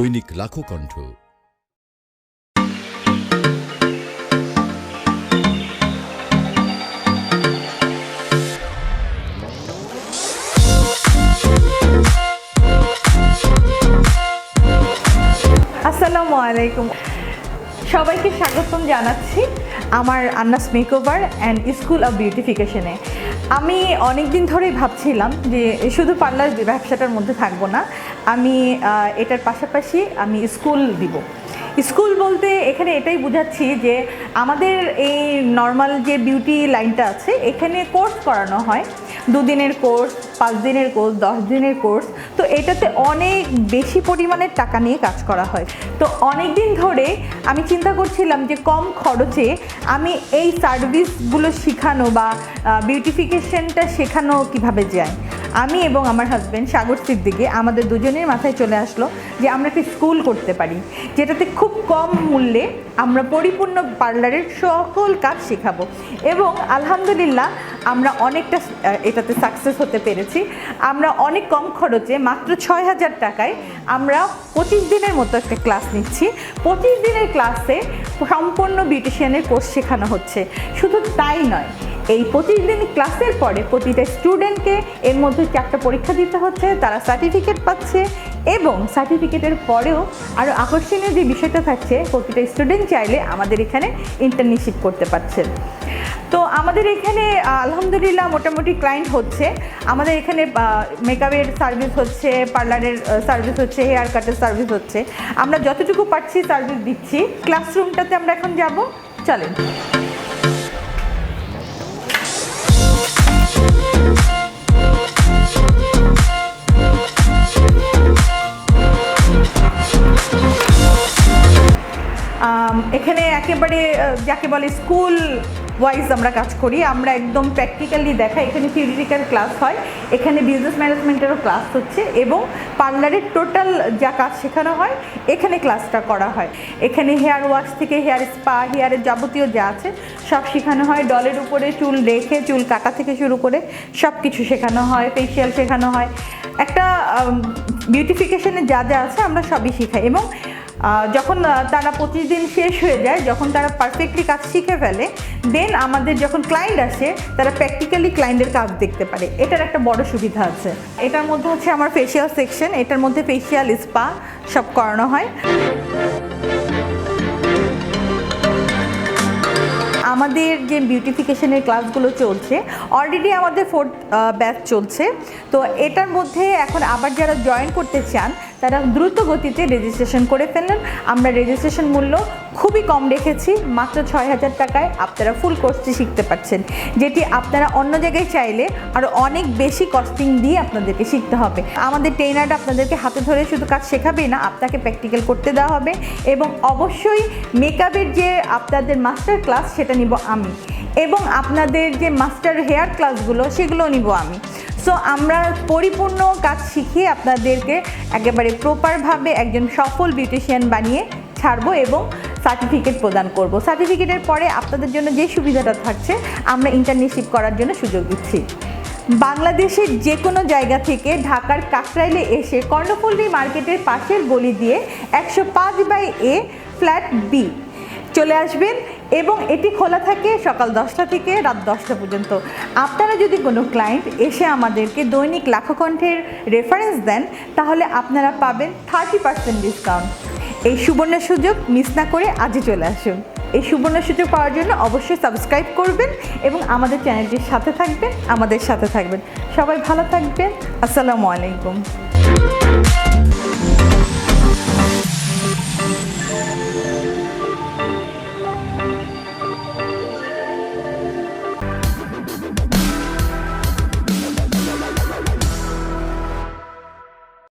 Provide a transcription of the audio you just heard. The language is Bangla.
দৈনিক লাখো কণ্ঠ। আসসালামু আলাইকুম। সবাইকে স্বাগতম জানাচ্ছি আমার Anna's makeover and school of বিউটিফিকেশনে আমি অনেক দিন ধরেই ভাবছিলাম যে শুধু পার্লার ব্যবসাটার মধ্যে থাকব না, আমি এটার পাশাপাশি আমি স্কুল দিব। স্কুল বলতে এখানে এটাই বুঝাচ্ছি যে আমাদের এই নর্মাল যে বিউটি লাইনটা আছে, এখানে কোর্স করানো হয়। দুদিনের কোর্স পাঁচ দিনের কোর্স দশ দিনের কোর্স তো এটাতে অনেক বেশি পরিমাণের টাকা নিয়ে কাজ করা হয়। তো অনেক দিন ধরে আমি চিন্তা করছিলাম যে কম খরচে আমি এই সার্ভিসগুলো শেখানো বা বিউটিফিকেশনটা শেখানো কীভাবে যায়? আমি এবং আমার হাজব্যান্ড সাগর সিদ্দিকে আমাদের দুজনের মাথায় চলে আসলো যে আমরা একটি স্কুল করতে পারি, যেটাতে খুব কম মূল্যে আমরা পরিপূর্ণ পার্লারের সকল কাজ শেখাবো। এবং আলহামদুলিল্লাহ আমরা অনেকটা এটাতে সাকসেস হতে পেরেছি। আমরা অনেক কম খরচে, মাত্র ছয় হাজার টাকায় আমরা পঁচিশ দিনের মতো একটা ক্লাস নিচ্ছি। পঁচিশ দিনের ক্লাসে সম্পূর্ণ বিউটিশিয়ানের কোর্স শেখানো হচ্ছে। শুধু তাই নয়, এই পঁচিশ দিন ক্লাসের পরে প্রতিটা স্টুডেন্টকে এর মধ্যে চারটা পরীক্ষা দিতে হচ্ছে, তারা সার্টিফিকেট পাচ্ছে এবং সার্টিফিকেটের পরেও আরও আকর্ষণীয় যে বিষয়টা থাকছে, প্রতিটা স্টুডেন্ট চাইলে আমাদের এখানে ইন্টার্নশিপ করতে পারছেন। তো আমাদের এখানে আলহামদুলিল্লাহ মোটামুটি ক্লায়েন্ট হচ্ছে। আমাদের এখানে মেকআপের সার্ভিস হচ্ছে পার্লারের সার্ভিস হচ্ছে হেয়ার কাটের সার্ভিস হচ্ছে। আমরা যতটুকু পারছি সার্ভিস দিচ্ছি। ক্লাসরুমটাতে আমরা এখন যাব। চলেন। একেবারে যাকে বলে স্কুল ওয়াইজ আমরা কাজ করি, আমরা একদম প্র্যাকটিক্যালি দেখা এখানে থিওরিটিক্যাল ক্লাস হয়, এখানে বিজনেস ম্যানেজমেন্টেরও ক্লাস হচ্ছে এবং পার্লারের টোটাল যা কাজ শেখানো হয়, এখানে ক্লাসটা করা হয়। এখানে হেয়ার ওয়াশ থেকে হেয়ার স্পা হেয়ারের যাবতীয় যা আছে, সব শেখানো হয় ডলের উপরে চুল রেখে, চুল কাটা থেকে শুরু করে সব কিছু শেখানো হয় ফেসিয়াল শেখানো হয়। একটা বিউটিফিকেশনের যা যা আছে আমরা সবই শেখাই এবং যখন তারা পঁচিশ দিন শেষ হয়ে যায়, যখন তারা পারফেক্টলি কাজ শিখে ফেলে দেন আমাদের যখন ক্লায়েন্ট আসে, তারা প্র্যাকটিক্যালি ক্লায়েন্টের কাজ দেখতে পারে। এটার একটা বড় সুবিধা আছে। এটার মধ্যে হচ্ছে আমার ফেসিয়াল সেকশন এটার মধ্যে ফেসিয়াল স্পা সব করানো হয়। আমাদের যে বিউটিফিকেশনের ক্লাসগুলো চলছে অলরেডি আমাদের ফোর্থ ব্যাচ চলছে। তো এটার মধ্যে এখন আবার যারা জয়েন করতে চান, তারা দ্রুত গতিতে রেজিস্ট্রেশন করে ফেললেন আমরা রেজিস্ট্রেশন মূল্য খুবই কম রেখেছি, মাত্র ছয় হাজার টাকায় আপনারা ফুল কোর্সটি শিখতে পারছেন, যেটি আপনারা অন্য জায়গায় চাইলে আরও অনেক বেশি কস্টিং দিয়ে আপনাদেরকে শিখতে হবে। আমাদের ট্রেনারটা আপনাদেরকে হাতে ধরে শুধু কাজ শেখাবেই না, আপনাকে প্র্যাকটিক্যাল করতে দেওয়া হবে এবং অবশ্যই মেকআপের যে আপনাদের মাস্টার ক্লাস সেটা নিব আমি এবং আপনাদের যে মাস্টার হেয়ার ক্লাসগুলো সেগুলো নিব আমি। সো আমরা পরিপূর্ণ কাজ শিখিয়ে আপনাদেরকে একেবারে প্রপারভাবে একজন সফল বিউটিশিয়ান বানিয়ে ছাড়বো এবং সার্টিফিকেট প্রদান করব। সার্টিফিকেটের পরে আপনাদের জন্য যে সুবিধাটা থাকছে, আমরা ইন্টার্নশিপ করার জন্য সুযোগ দিচ্ছি। বাংলাদেশের যে কোনো জায়গা থেকে ঢাকার কাকরাইলে এসে কর্ণপল্লী মার্কেটের পাশের গলি দিয়ে একশো পাঁচ বাই এ ফ্ল্যাট বি চলে আসবেন এবং এটি খোলা থাকে সকাল দশটা থেকে রাত দশটা পর্যন্ত। আপনারা যদি কোনো ক্লায়েন্ট এসে আমাদেরকে দৈনিক লাখকণ্ঠের রেফারেন্স দেন, তাহলে আপনারা পাবেন থার্টি পার্সেন্ট ডিসকাউন্ট এই সুবর্ণ সুযোগ মিস না করে আজই চলে আসুন। এই সুবর্ণ সুযোগ পাওয়ার জন্য অবশ্যই সাবস্ক্রাইব করবেন এবং আমাদের চ্যানেলটির সাথে থাকবেন, আমাদের সাথে থাকবেন। সবাই ভালো থাকবেন। আসসালামু আলাইকুম।